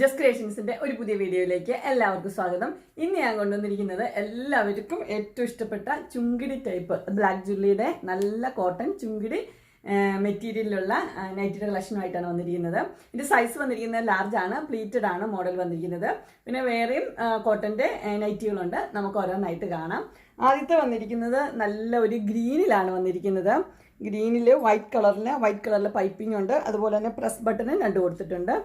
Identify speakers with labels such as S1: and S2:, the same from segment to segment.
S1: Just ക്രിയേഷൻസിന്റെ ഒരു പുതിയ വീഡിയോയിലേക്ക് എല്ലാവർക്കും സ്വാഗതം. ഇന്ന് ഞാൻ കൊണ്ടുവന്നിരിക്കുന്നത് എല്ലാവർക്കും ഏറ്റവും ഇഷ്ടപ്പെട്ട ചുങ്കിടി ടൈപ്പ് ബ്ലാക്ക് ജുള്ളിയുടെ നല്ല കോട്ടൺ ചുങ്കിടി മെറ്റീരിയലിലുള്ള നൈറ്റിയുടെ കളക്ഷനുമായിട്ടാണ് വന്നിരിക്കുന്നത്. ഇതിന്റെ സൈസ് വന്നിരിക്കുന്നത് ലാർജ് ആണ് പ്ലീറ്റഡ് ആണ് മോഡൽ വന്നിരിക്കുന്നത്. പിന്നെ വേറെയും കോട്ടന്റെ നൈറ്റികളുണ്ട് നമുക്ക് ഓരോന്നായിട്ട് കാണാം. ആദ്യത്തെ വന്നിരിക്കുന്നത് നല്ല ഒരു ഗ്രീനിലാണ് വന്നിരിക്കുന്നത്. ഗ്രീനിൽ വൈറ്റ് കളറിൽ വൈറ്റ് കളറിൽ പൈപ്പിംഗ് ഉണ്ട്. അതുപോലെ തന്നെ പ്രസ് ബട്ടണും രണ്ട് കൊടുത്തിട്ടുണ്ട്.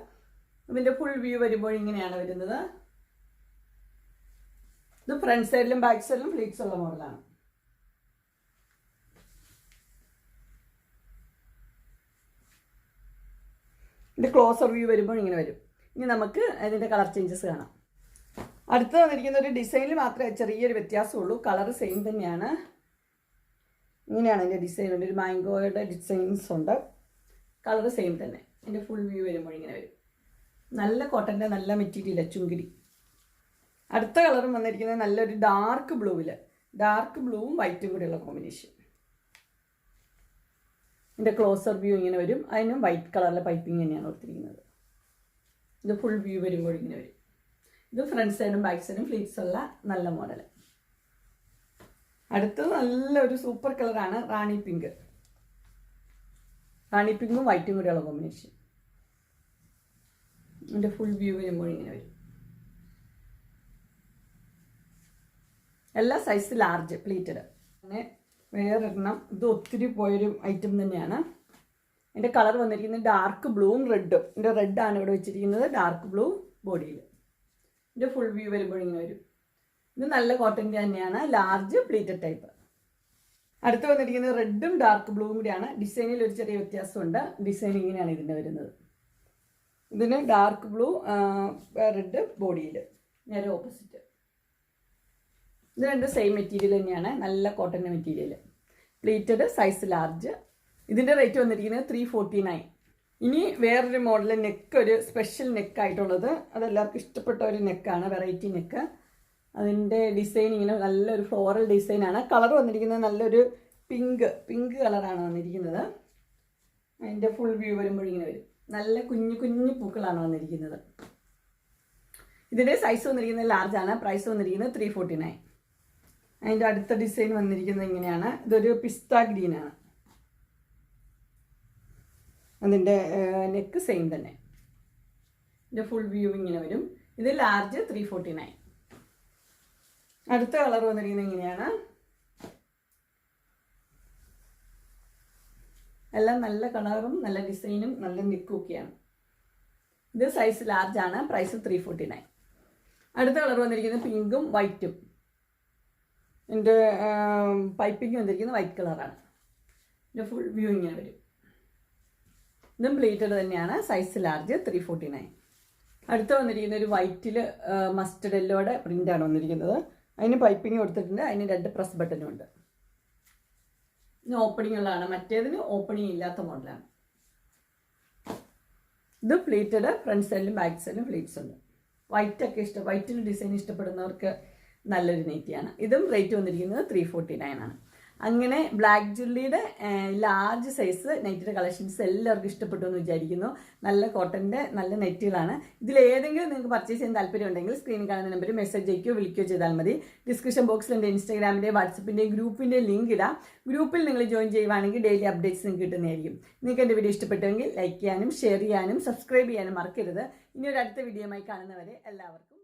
S1: ഇതിന്റെ ഫുൾ വ്യൂ വരുമ്പോൾ ഇങ്ങനെയാണ് വരുന്നത്. ഇത് ഫ്രണ്ട് സൈഡിലും ബാക്ക് സൈഡിലും ഫ്ലീറ്റ്സ് ഉള്ള മോഡലാണ് ഇതിന്റെ ക്ലോസർ വ്യൂ വരുമ്പോൾ ഇങ്ങനെ വരും. ഇനി നമുക്ക് ഇതിന്റെ കളർ ചേഞ്ചസ് കാണാം. അടുത്ത് വന്നിരിക്കുന്ന ഒരു ഡിസൈനിൽ മാത്രമേ ചെറിയൊരു വ്യത്യാസമുള്ളൂ. കളർ സെയിം തന്നെയാണ്. ഇങ്ങനെയാണ് അതിന്റെ ഡിസൈൻ ഒരു മാംഗോയുടെ ഡിസൈൻസ് ഉണ്ട്. കളർ സെയിം തന്നെ. അതിന്റെ ഫുൾ വ്യൂ വരുമ്പോൾ ഇങ്ങനെ വരും. നല്ല കോട്ടന്റെ നല്ല മെറ്റീരിയൽ ചുങ്കിടി. അടുത്ത കളറും വന്നിരിക്കുന്നത് നല്ലൊരു ഡാർക്ക് ബ്ലൂവിൽ ഡാർക്ക് ബ്ലൂവും വൈറ്റും കൂടെയുള്ള കോമ്പിനേഷൻ ഇതിന്റെ ക്ലോസർ വ്യൂ ഇങ്ങനെ വരും. അതിനും വൈറ്റ് കളറിലെ പൈപ്പിംഗ് തന്നെയാണ് കൊടുത്തിരിക്കുന്നത്. ഇത് ഫുൾ വ്യൂ വരുമ്പോൾ ഇങ്ങനെ വരും. ഇത് ഫ്രണ്ട് സൈഡും ബാക്ക് സൈഡും ഫ്ലീറ്റ്സ് ഉള്ള നല്ല മോഡൽ അടുത്തത് നല്ലൊരു സൂപ്പർ കളറാണ് റാണി പിങ്ക് റാണി പിങ്കും വൈറ്റും കൂടെയുള്ള കോമ്പിനേഷൻ ഇതിന്റെ ഫുൾ വ്യൂ വരുമ്പോൾ ഇങ്ങനെ വരും. എല്ലാ സൈസ് ലാർജ് പ്ലീറ്റഡ് പിന്നെ വേറൊരെണ്ണം ഇത് ഒത്തിരി പോയൊരു ഐറ്റം തന്നെയാണ്. എന്റെ കളർ വന്നിരിക്കുന്നത് ഡാർക്ക് ബ്ലൂവും റെഡും എന്റെ റെഡാണ് ഇവിടെ വെച്ചിരിക്കുന്നത് ഡാർക്ക് ബ്ലൂ ബോഡിയിൽ എന്റെ ഫുൾ വ്യൂ വരുമ്പോൾ ഇങ്ങനെ വരും. ഇത് നല്ല കോട്ടന്റെ തന്നെയാണ് ലാർജ് പ്ലീറ്റഡ് ടൈപ്പ് അടുത്ത് വന്നിരിക്കുന്നത് റെഡും ഡാർക്ക് ബ്ലൂവും കൂടിയാണ്. ഡിസൈനിൽ ഒരു ചെറിയ വ്യത്യാസമുണ്ട്. ഡിസൈൻ ഇങ്ങനെയാണ് ഇതിന്റെ വരുന്നത്. ഇതിന് ഡാർക്ക് ബ്ലൂ റെഡ് ബോഡിയിൽ നേരെ ഓപ്പോസിറ്റ് ഇത് രണ്ട് സെയിം മെറ്റീരിയൽ തന്നെയാണ്. നല്ല കോട്ടന്റെ മെറ്റീരിയൽ പ്ലീറ്റഡ് സൈസ് ലാർജ് ഇതിന്റെ റേറ്റ് വന്നിരിക്കുന്നത് ത്രീ ഫോർട്ടി നയൻ ഇനി വേറൊരു മോഡൽ നെക്ക് ഒരു സ്പെഷ്യൽ നെക്കായിട്ടുള്ളത് അതെല്ലാവർക്കും ഇഷ്ടപ്പെട്ട ഒരു നെക്കാണ് വെറൈറ്റി നെക്ക് അതിന്റെ ഡിസൈൻ ഇങ്ങനെ നല്ലൊരു ഫ്ലോറൽ ഡിസൈനാണ് കളർ വന്നിരിക്കുന്നത് നല്ലൊരു പിങ്ക് പിങ്ക് കളറാണ് വന്നിരിക്കുന്നത്. അതിന്റെ ഫുൾ വ്യൂ വരുമ്പോഴിങ്ങനെ വരും. നല്ല കുഞ്ഞു കുഞ്ഞു പൂക്കളാണ് വന്നിരിക്കുന്നത്. ഇതിന്റെ സൈസ് വന്നിരിക്കുന്നത് ലാർജ് ആണ്. പ്രൈസ് വന്നിരിക്കുന്നത് ത്രീ ഫോർട്ടി നയൻ അതിന്റെ അടുത്ത ഡിസൈൻ വന്നിരിക്കുന്നത് ഇങ്ങനെയാണ്. ഇതൊരു പിസ്ത ഗ്രീനാണ് അതിന്റെ നെക്ക് സെയിം തന്നെ. ഇതിന്റെ ഫുൾ വ്യൂ ഇങ്ങനെ വരും. ഇത് ലാർജ് ത്രീ ഫോർട്ടി നയൻ അടുത്ത കളർ വന്നിരിക്കുന്നത് ഇങ്ങനെയാണ്. എല്ലാം നല്ല കളറും നല്ല ഡിസൈനും നല്ല നെക്കും ഒക്കെയാണ് ഇത് സൈസ് ലാർജ് ആണ്. പ്രൈസ് ത്രീ ഫോർട്ടി നയൻ അടുത്ത കളർ വന്നിരിക്കുന്നത് പിങ്കും വൈറ്റും എന്റെ പൈപ്പിംഗ് വന്നിരിക്കുന്നത് വൈറ്റ് കളറാണ് ഇതിന്റെ ഫുൾ വ്യൂ ഇങ്ങനെ വരും. ഇതും പ്ലേറ്റഡ് തന്നെയാണ്. Size large three forty nine അടുത്ത വന്നിരിക്കുന്ന ഒരു വൈറ്റിൽ മസ്റ്റർഡ് എല്ലോയുടെ പ്രിന്റാണ് വന്നിരിക്കുന്നത്. അതിന് പൈപ്പിംഗ് കൊടുത്തിട്ടുണ്ട്. അതിന് രണ്ട് പ്രസ് ബട്ടനും ഉണ്ട്. ഇതിന് ഓപ്പണിംഗ് ഉള്ളതാണ് മറ്റേതിന് ഓപ്പണിംഗ് ഇല്ലാത്ത മോഡലാണ് ഇത് പ്ലീറ്റഡ് ഫ്രണ്ട് സൈഡിലും ബാക്ക് സൈഡിലും പ്ലീറ്റ്സ് ഉണ്ട്. വൈറ്റ് ഒക്കെ ഇഷ്ടം വൈറ്റിന് ഡിസൈൻ ഇഷ്ടപ്പെടുന്നവർക്ക് നല്ലൊരു നെറ്റിയാണ് ഇതും റേറ്റ് വന്നിരിക്കുന്നത് ത്രീ ഫോർട്ടി നയൻ ആണ്. അങ്ങനെ ബ്ലാക്ക് ജുള്ളിയുടെ ലാർജ് സൈസ് നെറ്റിന്റെ കളക്ഷൻസ് എല്ലാവർക്കും ഇഷ്ടപ്പെട്ടു എന്ന് വിചാരിക്കുന്നു. നല്ല കോട്ടന്റെ നല്ല നെറ്റുകളാണ്. ഇതിൽ ഏതെങ്കിലും നിങ്ങൾക്ക് പർച്ചേസ് ചെയ്യാൻ താല്പര്യം ഉണ്ടെങ്കിൽ സ്ക്രീനിൽ കാണുന്ന നമ്പർ മെസ്സേജ് അയക്കുകയോ വിളിക്കുകയോ ചെയ്താൽ മതി. ഡിസ്ക്രിപ്ഷൻ ബോക്സിൽ എന്റെ ഇൻസ്റ്റാഗ്രാമിന്റെ വാട്സപ്പിന്റെ ഗ്രൂപ്പിന്റെ ലിങ്ക് ഇടാം. ഗ്രൂപ്പിൽ നിങ്ങൾ ജോയിൻ ചെയ്യുവാണെങ്കിൽ ഡെയിലി അപ്ഡേറ്റ്സ് നിങ്ങൾക്ക് കിട്ടുന്നതായിരിക്കും. നിങ്ങൾക്ക് എന്റെ വീഡിയോ ഇഷ്ടപ്പെട്ടുവെങ്കിൽ ലൈക്ക് ചെയ്യാനും ഷെയർ ചെയ്യാനും സബ്സ്ക്രൈബ് ചെയ്യാനും മറക്കരുത്. ഇനി ഒരു അടുത്ത വീഡിയോയുമായി കാണുന്നവരെ എല്ലാവർക്കും